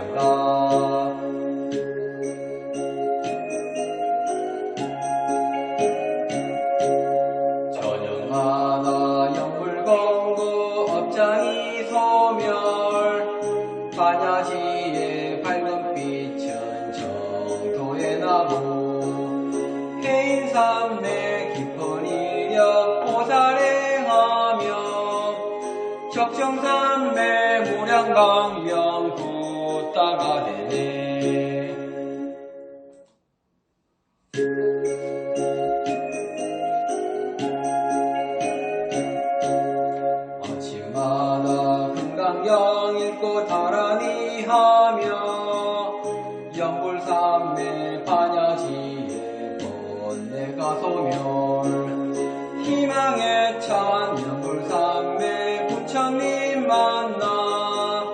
간다. 저녁마다 영불공부 업장이 소멸 반야지의 밝은 빛은 정토에 나고 해인삼내 깊은 이력 보살행하며 적정삼매 무량강 금강경 읽고 다라니 하며 연불삼매 반야지의 번뇌가 소멸. 희망의 찬 연불삼매 부처님 만나.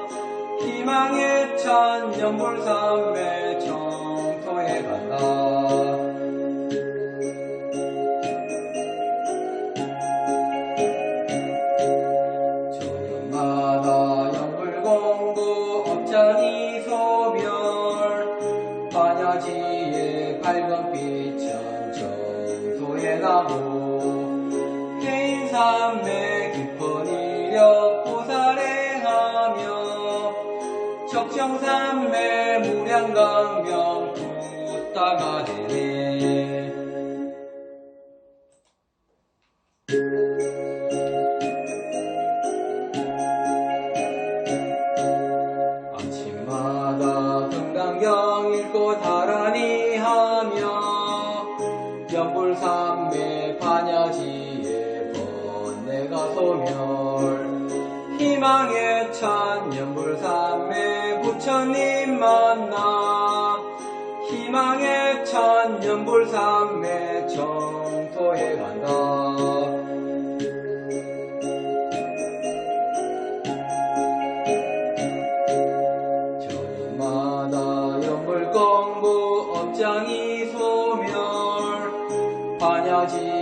희망의 찬 연불삼매 빛은 정소에 나고 해인삼매 깊은 이력 보살행하며 적정삼매 무량강 소멸 희망의 찬 연불삼매 부처님 만나 희망의 찬 연불삼매 정토에 간다. 저녁마다 연불 공부 업장이 소멸 반야지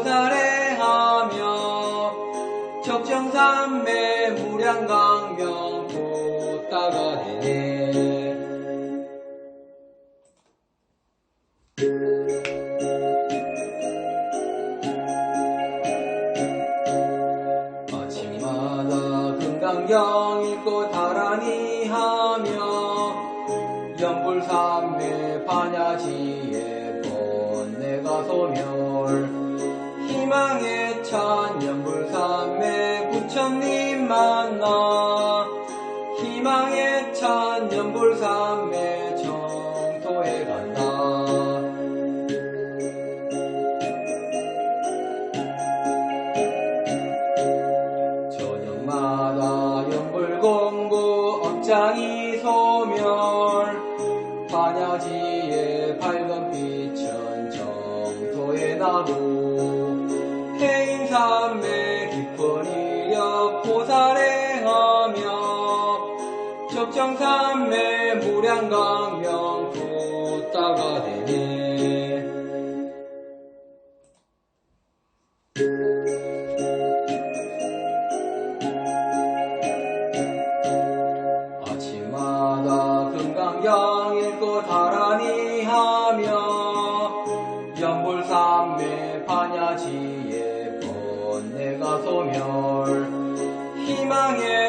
이력 보살행하며 적정삼매 무량강명 붓다가 되네 아침마다 금강경 읽고 다라니 하며 연불삼매 반야지의 번뇌가 소멸 희망의 찬 연불삼매 부처님 만나. 희망의 찬 연불삼매 정토에 간다. 저녁마다 연불 공부 업장이 소멸. 반야지의 밝은 빛은 정토에 나고 삼매 깊은 이력 보살행하며 적정삼매 무량강명 붓다가 되네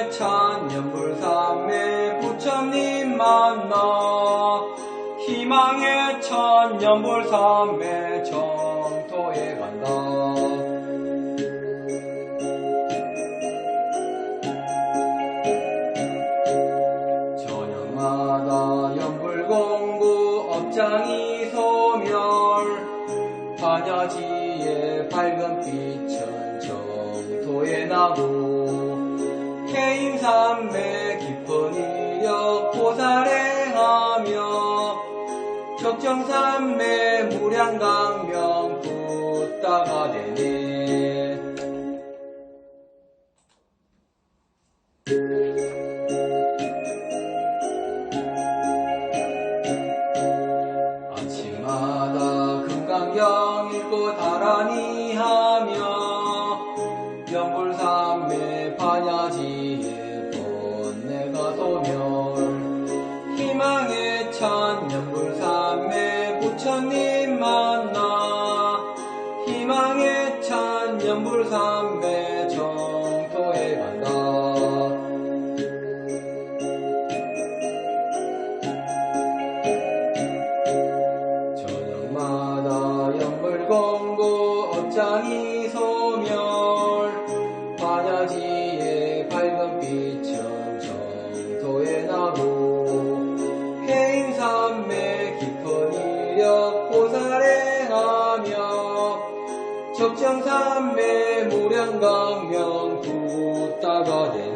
찬 연불삼매 부처님 만나 희망의 찬 연불삼매 정토에 간다. 저녁마다 연불공부 업장이 소멸 반야지의 밝은 빛은 정토에 나고 해인삼매 깊은 이력 보살행하며 적정삼매 무량강명 붓다가 되네 아버지의 번뇌가 도멸 희망의 찬 연불삼매 부처님 만나. 희망의 찬 연불삼매 적장산매 무량강면 구따가대